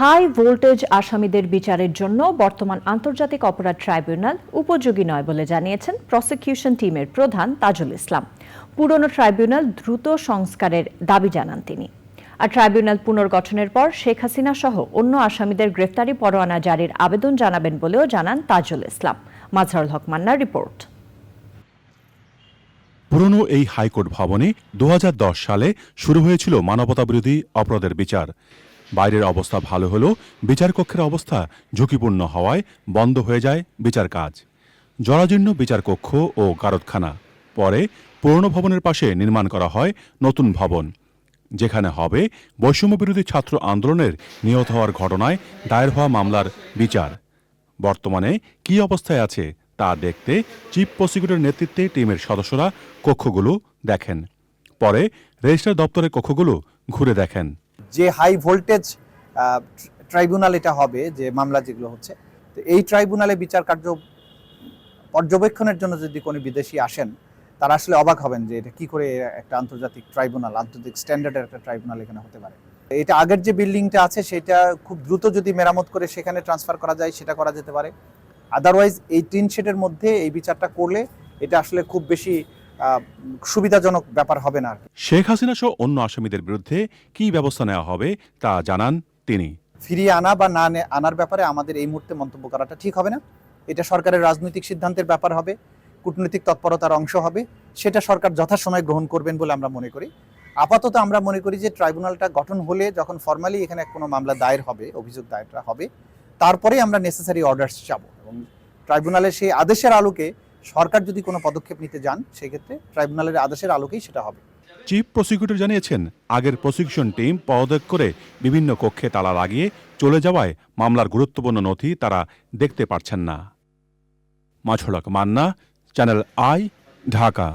High voltage আসামিদের বিচারের জন্য বর্তমান আন্তর্জাতিক অপরাধ ট্রাইব্যুনাল উপযোগী নয় বলে জানিয়েছেন প্রসিকিউশন টিমের প্রধান তাজুল ইসলাম। পুরনো ট্রাইব্যুনাল দ্রুত সংস্কারের দাবি জানান তিনি। আর ট্রাইব্যুনাল পুনর্গঠনের পর শেখ হাসিনা সহ অন্য আসামিদের গ্রেফতারি পরোয়ানা জারির আবেদন জানাবেন বলেও জানান তাজুল ইসলাম। মাজহারুল হক মান্নার রিপোর্ট। পুরনো এই হাইকোর্ট ভবনে দুহাজার দশ সালে শুরু হয়েছিল মানবতাবিরোধী অপরাধের বিচার। বাইরের অবস্থা ভালো হলেও বিচারকক্ষের অবস্থা ঝুঁকিপূর্ণ হওয়ায় বন্ধ হয়ে যায় বিচার কাজ। জরাজীর্ণ বিচারকক্ষ ও গারদখানা। পরে পুরনো ভবনের পাশে নির্মাণ করা হয় নতুন ভবন, যেখানে হবে বৈষম্যবিরোধী ছাত্র আন্দোলনের নিহত হওয়ার ঘটনায় দায়ের হওয়া মামলার বিচার। বর্তমানে কী অবস্থায় আছে তা দেখতে চিফ প্রসিকিউটর নেতৃত্বে টিমের সদস্যরা কক্ষগুলো দেখেন। পরে রেজিস্ট্রার দপ্তরের কক্ষগুলো ঘুরে দেখেন। যে হাই ভোল্টেজ ট্রাইব্যুনাল এটা হবে, যে মামলা যেগুলো হচ্ছে, তো এই ট্রাইব্যুনালে বিচার কার্য পর্যবেক্ষণের জন্য যদি কোনো বিদেশি আসেন, তারা আসলে অবাক হবেন যে এটা কি করে একটা আন্তর্জাতিক ট্রাইব্যুনাল আন্তর্জাতিক স্ট্যান্ডার্ডের একটা ট্রাইব্যুনাল এখানে হতে পারে। এটা আগের যে বিল্ডিংটা আছে, সেটা খুব দ্রুত যদি মেরামত করে সেখানে ট্রান্সফার করা যায়, সেটা করা যেতে পারে। আদারওয়াইজ এই টিন শেডের মধ্যে এই বিচারটা করলে, এটা আসলে খুব বেশি সুবিধাজনক ব্যাপার হবে না আর শেখ হাসিনা সহ অন্য আসামিদের বিরুদ্ধে কী ব্যবস্থা নেওয়া হবে তা জানান তিনি। ফিরিয়ে আনা বা না নে- আনার ব্যাপারে আমাদের এই মুহূর্তে মন্তব্য করাটা ঠিক হবে না। এটা সরকারের রাজনৈতিক সিদ্ধান্তের ব্যাপার হবে কূটনৈতিক তৎপরতার অংশ হবে সেটা সরকার যথাসময়ে গ্রহণ করবেন বলে আমরা মনে করি। আপাতত আমরা মনে করি যে ট্রাইব্যুনালটা গঠন হলে যখন ফর্মালি এখানে কোনো মামলা দায়ের হবে অভিযোগ দায়েরটা হবে তারপরেই আমরা নেসেসারি অর্ডারস যাব এবং ট্রাইব্যুনালের সেই আদেশের আলোকে সরকার যদি কোনো পদক্ষেপ নিতে যান, সেক্ষেত্রে ট্রাইব্যুনালের আদেশের আলোকেই সেটা হবে। চিফ প্রসিকিউটর জানিয়েছেন, আগের প্রসিকিউশন টিম পদত্যাগ করে বিভিন্ন কক্ষে তালা লাগিয়ে চলে যাওয়ায় মামলার গুরুত্বপূর্ণ নথি তারা দেখতে পারছেন না। মাছড়ক মান্না, চ্যানেল আই, ঢাকা।